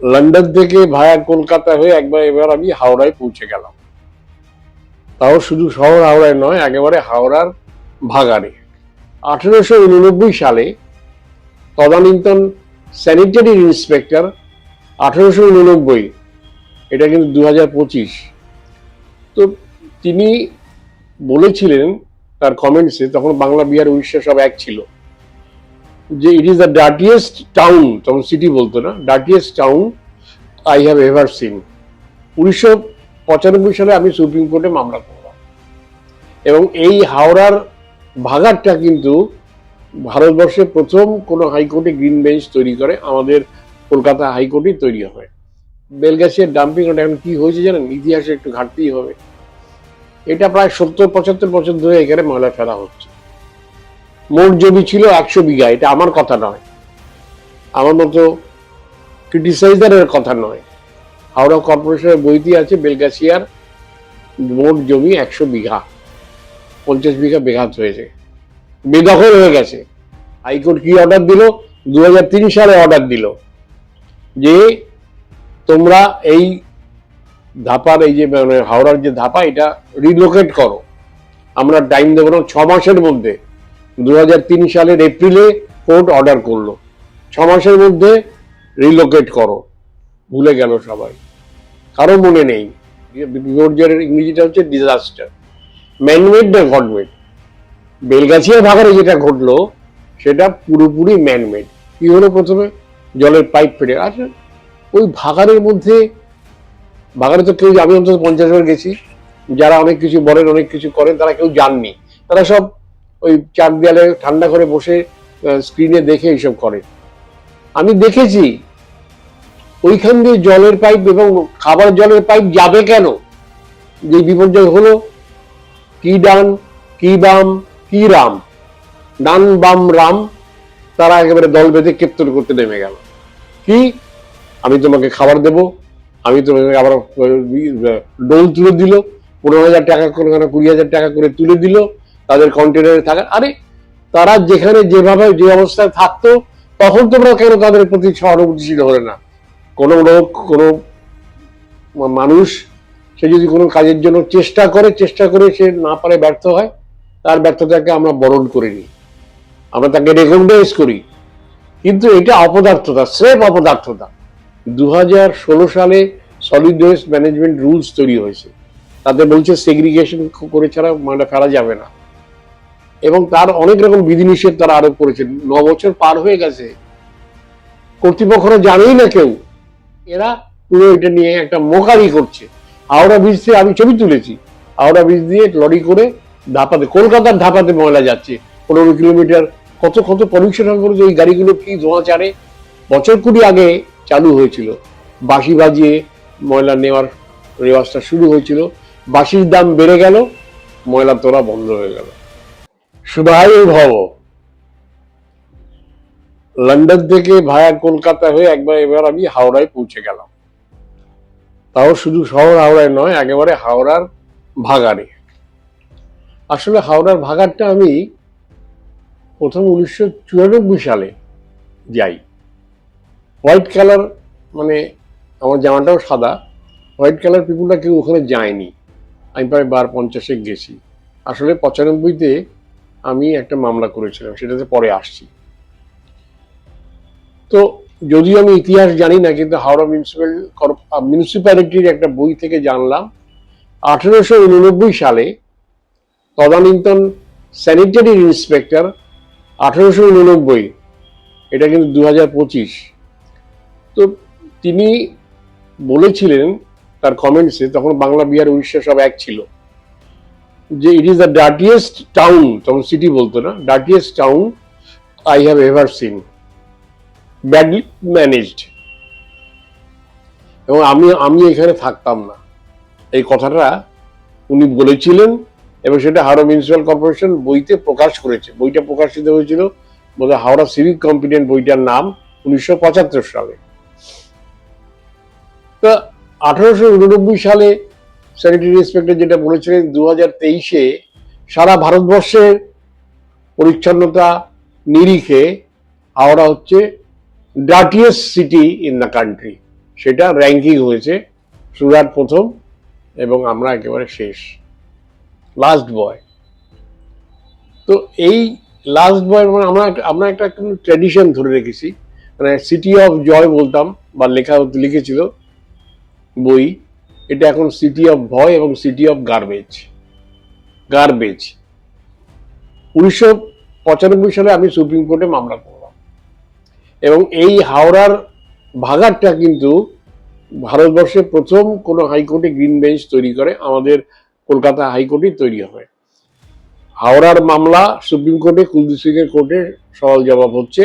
London থেকে ভায়া কলকাতা হয়ে একবার এবার আমি হাওড়ায় পৌঁছে গেলাম। তাও শুধু শহর হাওড়ায় নয়, একেবারে হাওড়ার ভাগাড়ে। আঠেরোশো উননব্বই সালে তদানীন্তন স্যানিটারি ইন্সপেক্টর আঠেরোশো উননব্বই, এটা কিন্তু দু পঁচিশ। তো তিনি বলেছিলেন, তার কমেন্টসে তখন বাংলা বিহার, উড়িষ্যা সব এক ছিল। যে it is the dirtiest town তখন সিটি বলতো না dirtiest town I have ever seen উনিশশো পঁচানব্বই সালে আমি সুপ্রিম কোর্টে মামলা করলাম। এবং এই হাওড়ার ভাগারটা কিন্তু ভারতবর্ষে প্রথম কোনো হাইকোর্টে গ্রিন বেঞ্চ তৈরি করে, আমাদের কলকাতা হাইকোর্টেই তৈরি হয়। বেলগাছিয়ার ডাম্পিং ওটা এখন কি হয়েছে জানেন? ইতিহাসে একটু ঘাটতেই হবে। এটা প্রায় সত্তর, পঁচাত্তর বছর ধরে এখানে ময়লা ফেলা হচ্ছে। মোট জমি ছিল একশো বিঘা, এটা আমার কথা নয়। আমার মতো ক্রিটিসাইজারের কথা নয়। হাওড়া কর্পোরেশনের বইটি আছে, বেলগাছিয়ার মোট জমি একশো বিঘা, পঞ্চাশ বিঘা বেঘাত হয়েছে। বেদখল হয়ে গেছে। হাইকোর্ট কি অর্ডার দিল? দু হাজার তিন সালে অর্ডার দিল যে তোমরা এই ধাপার, এই যে মানে হাওড়ার যে ধাপা, এটা রিলোকেট করো। আমরা টাইম দেবো না, ছ মাসের মধ্যে দু হাজার তিন সালের এপ্রিলে কোর্ট অর্ডার করল। ছ মাসের মধ্যে রিলোকেট করো। ভুলে গেল সবাই। কারও মনে নেই। বিপর্যয়ের ইংরেজিটা হচ্ছে ডিজাস্টার ম্যানমেড না গডমেড বেলগাছিয়া ভাগারে যেটা ঘটলো, সেটা পুরোপুরি ম্যানমেড কি হলো প্রথমে? জলের পাইপ ফেটে। আচ্ছা ওই ভাগারের মধ্যে ভাগারে তো কেউ, আমি অন্তত পঞ্চাশ বার গেছি। যারা অনেক কিছু বলেন, অনেক কিছু করেন, তারা কেউ জাননি। তারা সব ওই চার দেয়ালে ঠান্ডা করে বসে স্ক্রিনে দেখে এইসব করে। আমি দেখেছি, ওইখান দিয়ে জলের পাইপ এবং খাবার জলের পাইপ যাবে কেন? যে বিপর্যয় হলো, কি ডান, কি বাম, কি রাম? ডান, বাম, রাম, তারা একেবারে দল বেঁধে কীর্তন করতে নেমে গেল। কি? আমি তোমাকে খাবার দেব, আমি তোমাকে আবার ডোল তুলে দিল, পনেরো হাজার টাকা করে কুড়ি হাজার টাকা করে তুলে দিল তাদের কন্টেনারে থাকা আরে, তারা যেখানে যেভাবে যে অবস্থায় থাকতো, তখন তোমরা কেন তাদের প্রতি সহানুভূতিশীল হলে না? কোনো লোক, কোনো মানুষ, সে যদি কোনো কাজের জন্য চেষ্টা করে চেষ্টা করে সে না পারে ব্যর্থ হয়, তার ব্যর্থতাকে আমরা বরণ করে নিই আমরা তাকে রেকগনাইজ করি। কিন্তু এটা অপদার্থতা, স্রেফ অপদার্থতা। দু হাজার ষোলো সালে সলিড ওয়েস্ট ম্যানেজমেন্ট রুলস তৈরি হয়েছে। তাতে বলছে সেগ্রিগেশন করে ছাড়া মানে ফেলা যাবে না। এবং তার অনেক রকম বিধিনিষেধ তারা আরোপ করেছেন। ন বছর পার হয়ে গেছে। কর্তৃপক্ষরা জানেই না কেউ। এরা পুরো এটা নিয়ে একটা মোকারি করছে। হাওড়া ব্রিজ থেকে আমি ছবি তুলেছি। হাওড়া ব্রিজ দিয়ে লরি করে ধাপাতে, কলকাতার ধাপাতে ময়লা যাচ্ছে। পনেরো কিলোমিটার কত কত পলিউশন করেছে এই গাড়িগুলো কি ধোঁয়া ছাড়ে? বছর কুড়ি আগে চালু হয়েছিল। বাঁশি বাজিয়ে ময়লা নেওয়ার রেওয়াজটা শুরু হয়েছিল। বাঁশির দাম বেড়ে গেল। ময়লা তোলা বন্ধ হয়ে গেল। শুভায় ভব। লন্ডন থেকে ভায়া কলকাতা হয়ে একবার এবার আমি হাওড়ায় পৌঁছে গেলাম। তাও শুধু শহর হাওড়ায় নয়, একেবারে হাওড়ার ভাগাড়ে। আসলে হাওড়ার ভাগাড়টা আমি প্রথম উনিশশো চুরানব্বই সালে যাই। হোয়াইট কালার মানে আমার জামাটাও সাদা, হোয়াইট কালার পিপুলটা কেউ ওখানে যায়নি। আমি প্রায় বার পঞ্চাশে গেছি। আসলে পঁচানব্বইতে আমি একটা মামলা করেছিলাম, সেটাতে পরে আসছি। তো যদিও আমি ইতিহাস জানি না, কিন্তু হাওড়া মিউনিসিপ্যাল মিউনিসিপ্যালিটির একটা বই থেকে জানলাম, আঠেরোশো উননব্বই সালে তদানীন্তন স্যানিটারি ইন্সপেক্টর আঠেরোশো উননব্বই, এটা কিন্তু দু পঁচিশ। তো তিনি বলেছিলেন, তার কমেন্টসে তখন বাংলা, বিহার, উড়িষ্যা সব এক ছিল। যে it is the dirtiest town তখন সিটি বলতো না dirtiest town I have ever seen badly managed এবং আমি আমি এখানে থাকতাম না। এই কথাটা উনি বলেছিলেন এবং সেটা হাওড়া মিউনিসিপ্যাল কর্পোরেশন বইতে প্রকাশ করেছে। বইটা প্রকাশিত হয়েছিল বোধহয় হাওড়া সিভিক কম্পিটেন্ট বইটার নাম উনিশশো পঁচাত্তর সালে। তো আঠারোশো সালে স্যানিটারি ইন্সপেক্টর যেটা বলেছিলেন দু হাজার তেইশে সারা ভারতবর্ষের পরিচ্ছন্নতা নিরিখে হাওড়া হচ্ছে dirtiest city in the country সেটা র্যাঙ্কিং হয়েছে, সুরাট প্রথম এবং আমরা একেবারে শেষ। লাস্ট বয় তো এই লাস্ট বয় মানে আমরা আমরা একটা ট্র্যাডিশন ধরে রেখেছি। মানে সিটি অফ জয় বলতাম বা লেখা লিখেছিল বই। এটা এখন সিটি অফ ভয় এবং সিটি অফ গার্বেজ গার্বেজ উনিশশো পঁচানব্বই সালে আমি সুপ্রিম কোর্টে মামলা করলাম। এবং এই হাওড়ার ভাগারটা কিন্তু ভারতবর্ষে প্রথম কোনো হাইকোর্টে গ্রিন বেঞ্চ তৈরি করে, আমাদের কলকাতা হাইকোর্টে তৈরি হয়। হাওড়ার মামলা সুপ্রিম কোর্টে, কুলদীপ এর কোর্টে সওয়াল জবাব হচ্ছে।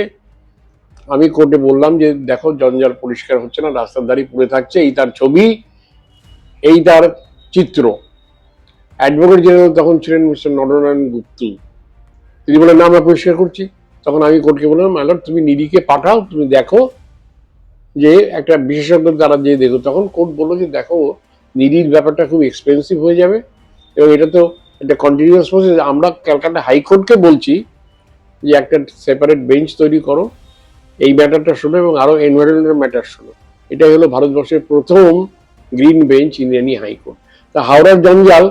আমি কোর্টে বললাম যে, দেখো, জঞ্জাল পরিষ্কার হচ্ছে না, রাস্তার ধারে পড়ে থাকছে, এই তার ছবি। এই তার চিত্র। অ্যাডভোকেট জেনারেল তখন ছিলেন মিস্টার নরনারায়ণ গুপ্তু। তিনি বলেন না, আমরা পরিষ্কার করছি। তখন আমি কোর্টকে বললাম ম্যাডাম তুমি নিডিকে পাঠাও, তুমি দেখো যে একটা বিশেষজ্ঞ দ্বারা যে দেখো। তখন কোর্ট বলল যে, দেখো নিডির ব্যাপারটা খুব এক্সপেন্সিভ হয়ে যাবে এবং এটা তো একটা কন্টিনিউয়াস প্রসেস আমরা ক্যালকাটা হাইকোর্টকে বলছি যে, একটা সেপারেট বেঞ্চ তৈরি করো, এই ম্যাটারটা শোনো এবং আরও এনভায়রনমেন্টাল ম্যাটার শোনো। এটাই হলো ভারতবর্ষের প্রথম গ্রিন বেঞ্চ ইন হাইকোর্ট তা হাওড়ার জঞ্জাল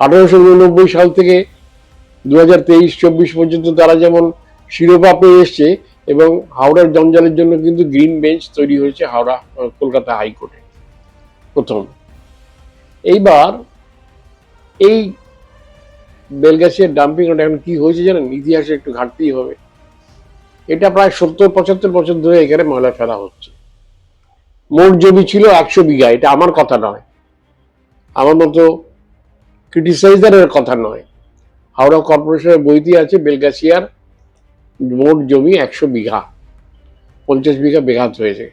আঠারোশো উননব্বই সাল থেকে দু হাজার তেইশ, চব্বিশ পর্যন্ত তারা যেমন শিরোপা পেয়ে এসছে এবং হাওড়ার জঞ্জালের জন্য কিন্তু গ্রিন বেঞ্চ তৈরি হয়েছে হাওড়া কলকাতা হাইকোর্টে প্রথম। এইবার এই বেলগাছিয়ার ডাম্পিং এখন কি হয়েছে জানেন? ইতিহাসে একটু ঘাটতেই হবে। এটা প্রায় সত্তর, পঁচাত্তর বছর ধরে এখানে ময়লা ফেলা হচ্ছে। মোট জমি ছিল একশো বিঘা, এটা আমার কথা নয়। আমার মতো ক্রিটিসাইজারের কথা নয়। হাওড়া কর্পোরেশনের বইতে আছে, বেলগাছিয়ার মোট জমি একশো বিঘা, পঞ্চাশ বিঘা বেঘাত হয়েছে।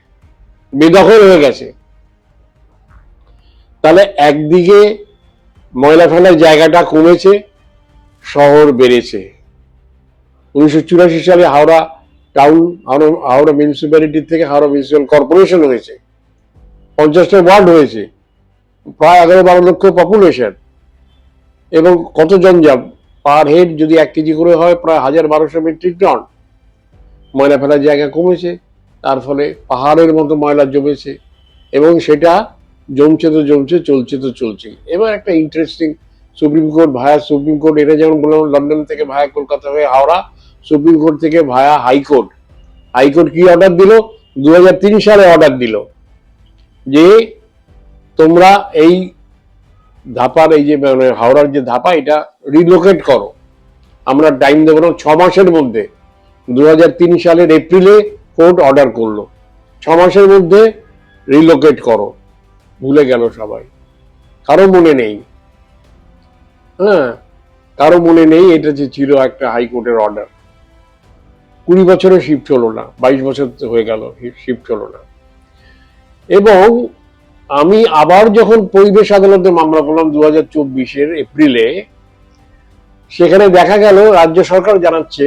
বেদখল হয়ে গেছে। তাহলে একদিকে ময়লা ফেলার জায়গাটা কমেছে, শহর বেড়েছে। উনিশশো চুরাশি সালে হাওড়া টাউন হাওড়া মিউনিসিপ্যালিটি থেকে হাওড়া মিউনিসিপ্যাল কর্পোরেশন হয়েছে। পঞ্চাশটা ওয়ার্ড হয়েছে। প্রায় এগারো বারো লক্ষ পপুলেশন এবং কত জঞ্জাল পার হেড যদি এক কেজি করে হয়, প্রায় হাজার বারোশো মেট্রিক টন ময়লা ফেলার জায়গা কমেছে, তার ফলে পাহাড়ের মতো ময়লা জমেছে। এবং সেটা জমছে তো জমছে, চলছে তো চলছে। এবার একটা interesting supreme court via supreme court এটা যেমন বললাম, লন্ডন থেকে ভায়া কলকাতা হয়ে হাওড়া সুপ্রিম কোর্ট থেকে via high court. High court কি অর্ডার দিল? দু হাজার তিন সালে অর্ডার দিল যে তোমরা এই ধাপার, এই যে মানে হাওড়ার যে ধাপা, এটা রিলোকেট করো। আমরা টাইম দেবো না, ছ মাসের মধ্যে। দু হাজার তিন সালের এপ্রিলে কোর্ট অর্ডার করল। ছ মাসের মধ্যে রিলোকেট করো। ভুলে গেল সবাই। কারও মনে নেই। হ্যাঁ কারও মনে নেই, এটা যে ছিল একটা হাইকোর্টের অর্ডার কুড়ি বছরে শিফট হলো না, বাইশ বছর হয়ে গেল শিফট হলো না। এবং আমি আবার যখন পরিবেশ আদালতে মামলা করলাম দু হাজার চব্বিশের এপ্রিলে, সেখানে দেখা গেল, রাজ্য সরকার জানাচ্ছে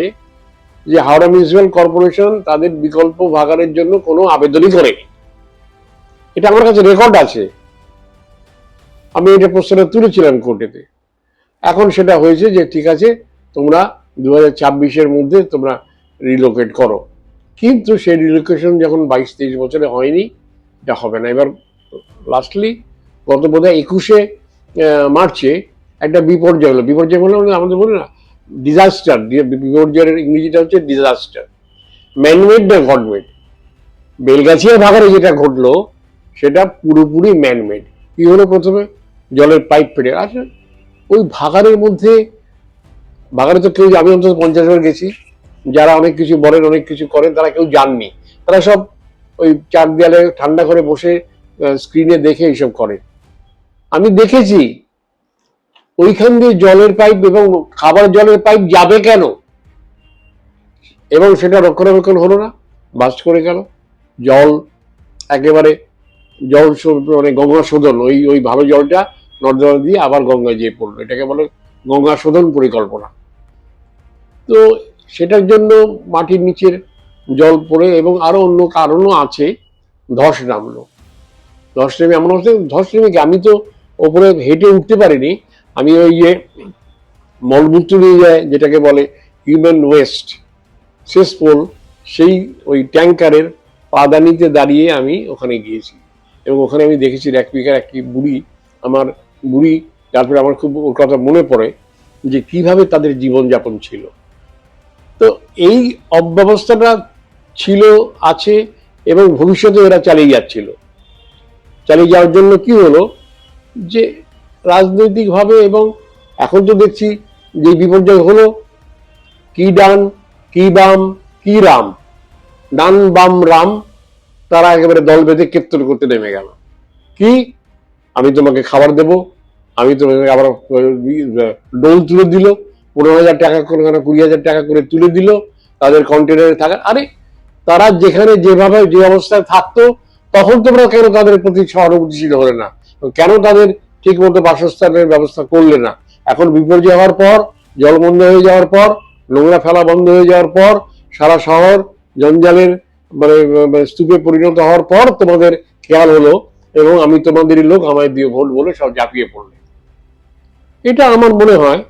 যে হাওড়া মিউনিসিপ্যাল কর্পোরেশন তাদের বিকল্প ভাগাড়ের জন্য কোনো আবেদনই করেনি। এটা আমার কাছে রেকর্ড আছে। আমি এটা প্রশ্নটা তুলেছিলাম কোর্টেতে। এখন সেটা হয়েছে যে ঠিক আছে, তোমরা দু হাজার মধ্যে তোমরা রিলোকেট করো। কিন্তু সেই রিলোকেশন যখন বাইশ তেইশ বছরে হয়নি, এটা হবে না। এবার লাস্টলি গত বোধ হয় একুশে মার্চে একটা বিপর্যয় হলো। বিপর্যয় হলো আমাদের বলি না ডিজাস্টার বিপর্যয়ের ইংরেজিটা হচ্ছে ডিজাস্টার ম্যানমেড না গডমেড বেলগাছিয়া ভাগারে যেটা ঘটলো, সেটা পুরোপুরি ম্যানমেড কী হলো প্রথমে? জলের পাইপ ফেটে। আচ্ছা ওই ভাগাড়ের মধ্যে ভাগাড়ে তো কেউ আমি অন্তত পঞ্চাশ বার গেছি। যারা অনেক কিছু বলেন, অনেক কিছু করেন, তারা কেউ জাননি। তারা সব ওই চার দেয়ালে ঠান্ডা করে বসে স্ক্রিনে দেখে এইসব করে। আমি দেখেছি, ওইখান দিয়ে জলের পাইপ এবং খাবার জলের পাইপ যাবে কেন? এবং সেটা রক্ষণাবেক্ষণ হলো না বাস্ট করে গেল। জল, একেবারে জল মানে গঙ্গা শোধন, ওই ওই ভালো জলটা নর্দমা দিয়ে আবার গঙ্গায় যেয়ে পড়ল। এটাকে বলে গঙ্গা শোধন পরিকল্পনা। তো সেটার জন্য মাটির নিচের জল পড়ে এবং আরও অন্য কারণও আছে। ধস নামলো। ধস নেমে এমন হচ্ছে ধস নেমে আমি তো ওপরে হেঁটে উঠতে পারিনি। আমি ওই যে মলমূত্র নিয়ে যায়, যেটাকে বলে হিউম্যান ওয়েস্ট শেষ পোল। সেই ওই ট্যাঙ্কারের পাদানিতে দাঁড়িয়ে আমি ওখানে গিয়েছি। এবং ওখানে আমি দেখেছি র্যাকপিকার একটি বুড়ি, আমার বুড়ি তারপরে আমার খুব ওর কথা মনে পড়ে যে কীভাবে তাদের জীবনযাপন ছিল। তো এই অব্যবস্থাটা ছিল, আছে এবং ভবিষ্যতে এরা চালিয়ে যাচ্ছিল। চালিয়ে যাওয়ার জন্য কি হলো? যে রাজনৈতিকভাবে এবং এখন তো দেখছি যে বিপর্যয় হলো, কি ডান, কি বাম, কি রাম। ডান, বাম, রাম, তারা একেবারে দল বেঁধে কীর্তন করতে নেমে গেল। কি? আমি তোমাকে খাবার দেব, আমি তোমাকে আবার ডোল তুলে দিল। পনেরো হাজার টাকা করে কুড়ি হাজার টাকা করে তুলে দিল, তাদের কন্টেনারে থাকা। আরে, তারা যেখানে যেভাবে যে অবস্থায় থাকতো, তখন তোমরা কেন তাদের প্রতি সহানুভূতিশীল হলে না? কেন তাদের ঠিক মতো বাসস্থানের ব্যবস্থা করলে না? এখন বিপর্যয় হওয়ার পর, জল বন্ধ হয়ে যাওয়ার পর, নোংরা ফেলা বন্ধ হয়ে যাওয়ার পর, সারা শহর জঞ্জালের মানে মানে স্তূপে পরিণত হওয়ার পর তোমাদের খেয়াল হলো এবং আমি তোমাদেরই লোক, আমায় দিয়ে ভোট বলে সব ঝাঁপিয়ে পড়লে। এটা আমার মনে হয়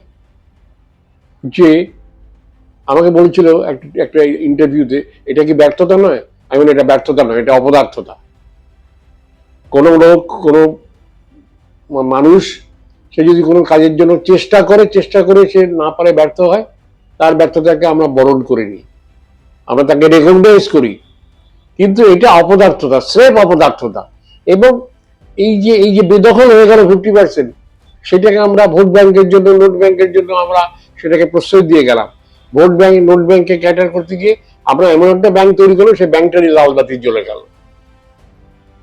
যে আমাকে বলছিল এক- একটা ইন্টারভিউতে এটা কি ব্যর্থতা নয়? আমি বলি, এটা ব্যর্থতা নয় এটা অপদার্থতা। কোনো লোক কোনো মানুষ সে যদি কোনো কাজের জন্য চেষ্টা করে চেষ্টা করে সে না পারে ব্যর্থ হয় তার ব্যর্থতাকে আমরা বরণ করে নিই। আমরা তাকে রেকগনাইজ করি। কিন্তু এটা অপদার্থতা স্রেফ অপদার্থতা। এবং এই যে এই যে বেদখল হয়ে গেল ফিফটি পার্সেন্ট সেটাকে আমরা ভোট ব্যাংকের জন্য নোট ব্যাংকের জন্য আমরা সেটাকে প্রশ্রয় দিয়ে গেলাম। ভোট ব্যাংক, নোট ব্যাংকে ক্যাটার করতে গিয়ে আমরা এমন একটা ব্যাংক তৈরি করল সেই ব্যাংকটারই লাল জ্বলে গেল।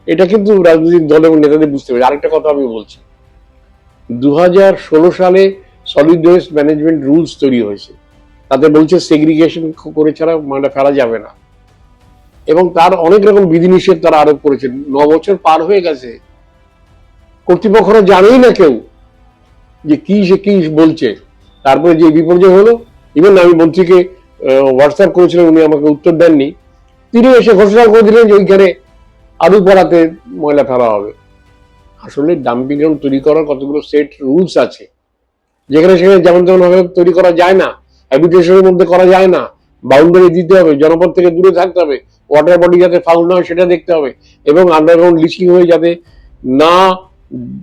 এটা কিন্তু রাজনৈতিক দল এবং নেতাদের বুঝতে পারে আরেকটা কথা আমি বলছি। দু সালে সলিড ওয়েস্ট ম্যানেজমেন্ট রুলস তৈরি হয়েছে। তাতে বলছে সেগ্রিগেশন করে ছাড়া মানে ফেলা যাবে না। এবং তার অনেক রকম বিধিনিষেধ তারা আরোপ করেছে ন বছর পার হয়ে গেছে। কর্তৃপক্ষরা জানেই না কেউ যে কি সে কি বলছে। তারপরে যে বিপর্যয় হলো ইভেন আমি মন্ত্রীকে হোয়াটসঅ্যাপ করেছিলাম, উনি আমাকে উত্তর দেননি। তিনি এসে ঘোষণা করে দিলেন যে ওইখানে আলু পড়াতে ময়লা ফেলা হবে। আসলে ডাম্পিং গ্রাউন্ড তৈরি করার কতগুলো সেট রুলস আছে। যেখানে সেখানে যেমন তেমন ভাবে তৈরি করা যায় না হ্যাবিটেশনের মধ্যে করা যায় না বাউন্ডারি দিতে হবে, জনপদ থেকে দূরে থাকতে হবে ওয়াটার বডি যাতে ফাউল না হয় সেটা দেখতে হবে, এবং আন্ডারগ্রাউন্ড লিচিং হয়ে যাতে না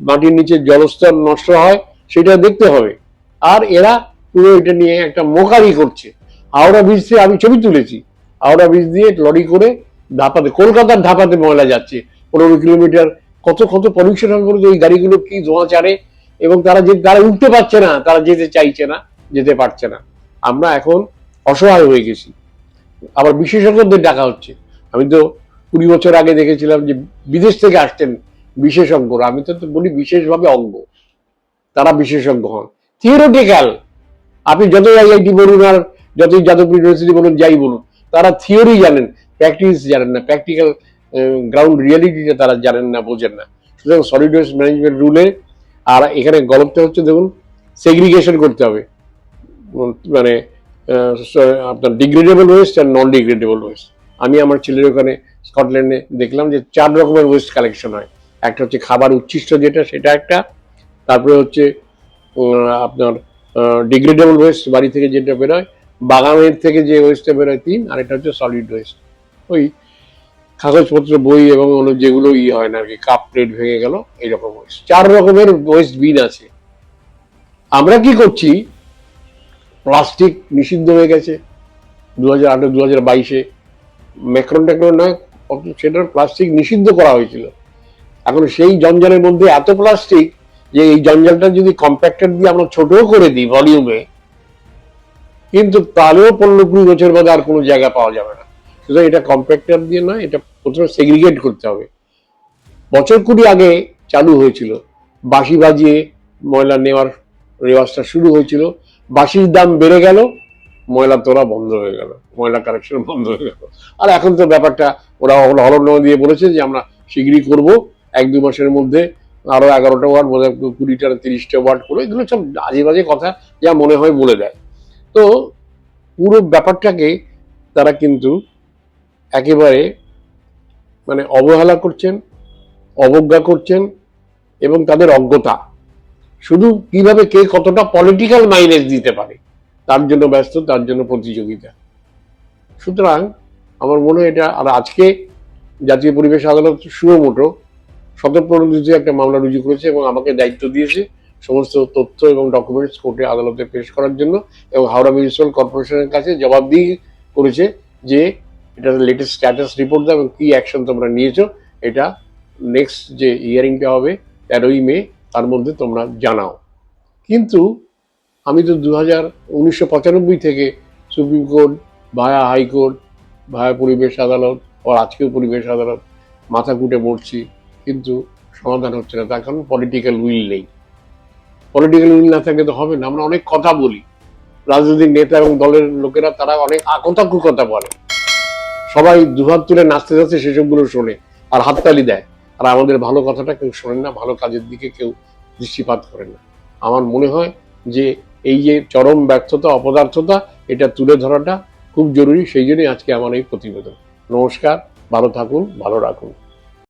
মাটির নিচে জলস্তর নষ্ট হয়, সেটা দেখতে হবে। আর এরা পুরো এটা নিয়ে একটা মোকারি করছে। হাওড়া ব্রিজ থেকে আমি ছবি তুলেছি। হাওড়া ব্রিজ দিয়ে লরি করে ধাপাতে, কলকাতার ধাপাতে ময়লা যাচ্ছে। পনেরো কিলোমিটার। কত কত পলিউশন বলতে ওই গাড়িগুলো কি ধোঁয়া ছাড়ে? এবং তারা যে, তারা উঠতে পারছে না, তারা যেতে চাইছে না, যেতে পারছে না। আমরা এখন অসহায় হয়ে গেছি। আবার বিশেষজ্ঞদের ডাকা হচ্ছে। আমি তো কুড়ি বছর আগে দেখেছিলাম যে বিদেশ থেকে আসতেন বিশেষজ্ঞরা। আমি তো বলি বিশেষভাবে অজ্ঞ তারা বিশেষজ্ঞ হন। থিওরিটিক্যাল আপনি যতই আইআইটি বলুন আর যতই যাদবপুর ইউনিভার্সিটি বলুন, যাই বলুন, তারা থিওরি জানেন প্র্যাকটিস জানেন না প্র্যাকটিক্যাল গ্রাউন্ড রিয়ালিটিটা তারা জানেন না, বোঝেন না। সুতরাং সলিড ওয়েস্ট ম্যানেজমেন্ট রুলে আর এখানে গল্পটা হচ্ছে দেখুন সেগ্রিগেশন করতে হবে। মানে আপনার ডিগ্রেডেবল ওয়েস্ট আর নন ডিগ্রেডেবল ওয়েস্ট আমি আমার ছেলের ওখানে স্কটল্যান্ডে দেখলাম যে চার রকমের ওয়েস্ট কালেকশন হয়। একটা হচ্ছে খাবার উচ্ছিষ্ট যেটা, সেটা একটা, তারপরে হচ্ছে আপনার ডিগ্রেডেবল ওয়েস্ট বাড়ি থেকে যেটা বেরোয়, বাগানের থেকে যে ওয়েস্টটা বেরোয় তিন, আর এটা হচ্ছে সলিড ওয়েস্ট ওই কাগজপত্র, বই এবং অন্য যেগুলো ই হয় না আর কি, কাপ প্লেট ভেঙে গেল, এইরকম ওয়েস্ট চার রকমের ওয়েস্ট বিন আছে। আমরা কি করছি? প্লাস্টিক নিষিদ্ধ হয়ে গেছে দু হাজার আঠেরো দু হাজার বাইশে। ম্যাক্রন ট্যাক্রন নয় সেটার প্লাস্টিক নিষিদ্ধ করা হয়েছিল। এখন সেই জঞ্জালের মধ্যে এত প্লাস্টিক যে এই জঞ্জালটা যদি কম্প্যাক্টার দিয়ে আমরা ছোটও করে দিই ভলিউমে কিন্তু তাহলেও পনেরো কুড়ি বছর বাদে আর কোনো জায়গা পাওয়া যাবে না। সুতরাং এটা কম্প্যাক্টার দিয়ে নয়, এটা প্রথমে সেগ্রিগেট করতে হবে। বছর কুড়ি আগে চালু হয়েছিল। বাঁশি বাজিয়ে ময়লা নেওয়ার রেওয়াজটা শুরু হয়েছিল। বাঁশির দাম বেড়ে গেল, ময়লা তোলা বন্ধ হয়ে গেল, ময়লা কালেকশন বন্ধ হয়ে গেল। আর এখন তো ব্যাপারটা ওরা হলফনামা দিয়ে বলেছে যে আমরা শীঘ্রই করব। এক দু মাসের মধ্যে আরও এগারোটা ওয়ার্ড বোধ হয় কুড়িটা, তিরিশটা ওয়ার্ড করব এগুলো সব আজে বাজে কথা, যা মনে হয় বলে দেয়। তো পুরো ব্যাপারটাকে তারা কিন্তু একেবারে মানে অবহেলা করছেন, অবজ্ঞা করছেন এবং তাদের অজ্ঞতা। শুধু কীভাবে কে কতটা পলিটিক্যাল মাইলেজ দিতে পারে, তার জন্য ব্যস্ত, তার জন্য প্রতিযোগিতা। সুতরাং আমার মনে হয় এটা, আর আজকে জাতীয় পরিবেশ আদালত সুমোটো স্বতঃপ্রণোদিত একটা মামলা রুজু করেছে এবং আমাকে দায়িত্ব দিয়েছে সমস্ত তথ্য এবং ডকুমেন্টস কোর্টে আদালতে পেশ করার জন্য এবং হাওড়া মিউনিসিপ্যাল কর্পোরেশনের কাছে জবাবদিহি করেছে যে এটা লেটেস্ট স্ট্যাটাস রিপোর্ট দাও এবং কী অ্যাকশন তোমরা নিয়েছো, এটা নেক্সট যে হিয়ারিংটা হবে তেরোই মে, তার মধ্যে তোমরা জানাও। কিন্তু আমি তো দু হাজার উনিশশো পঁচানব্বই থেকে supreme court, via high court, via পরিবেশ আদালত ও আজকেও পরিবেশ আদালত মাথা কুটে মরছি। কিন্তু সমাধান হচ্ছে না, তার কারণ পলিটিক্যাল উইল নেই। পলিটিক্যাল উইল না থাকলে তো হবে না, আমরা অনেক কথা বলি। রাজনৈতিক নেতা এবং দলের লোকেরা, তারা অনেক আকতাকু কথা বলে। সবাই দুহাত তুলে নাচতে যাচ্ছে, সেসবগুলো শোনে আর হাততালি দেয়। আর আমাদের ভালো কথাটা কেউ শোনেন না, ভালো কাজের দিকে কেউ দৃষ্টিপাত করে না। আমার মনে হয় যে এই যে চরম ব্যর্থতা, অপদার্থতা, এটা তুলে ধরাটা খুব জরুরি, সেই জন্যই আজকে আমার এই প্রতিবেদন। নমস্কার, ভালো থাকুন, ভালো রাখুন।